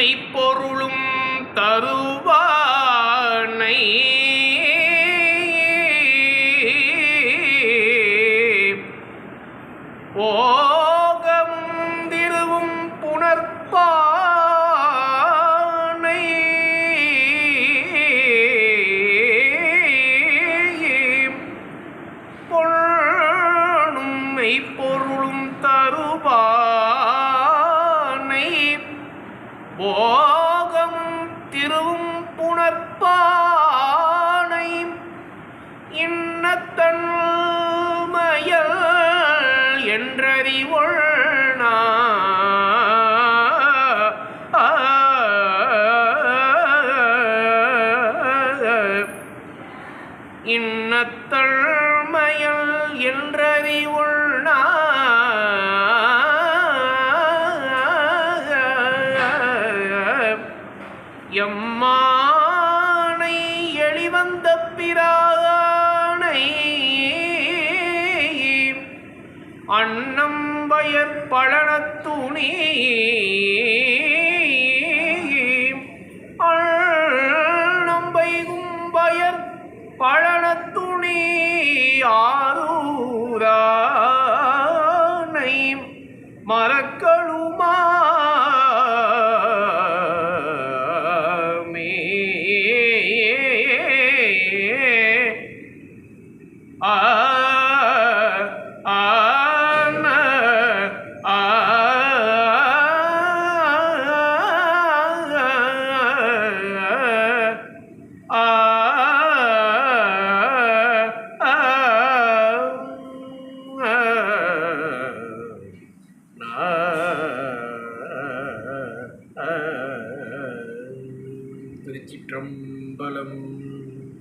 மெய்ப்பொருளும் தருவானை. ஓகமும் திருவும் புனர்பானை பொருளும் தருவா திருவும் புணர்ப்பானை இன்னத்தன்மையல் என்றறிவொள் இன்னத்தழ்மையல் என்றறிவுள் எம்மானை எளிவந்த பிரானை அன்னம் வயற் பழனத்துணி அண்ணம்பைகும் வயற் பழனத்துணி ஆரூரானை ஆ ஆன திருச்சிற்றம்பலம்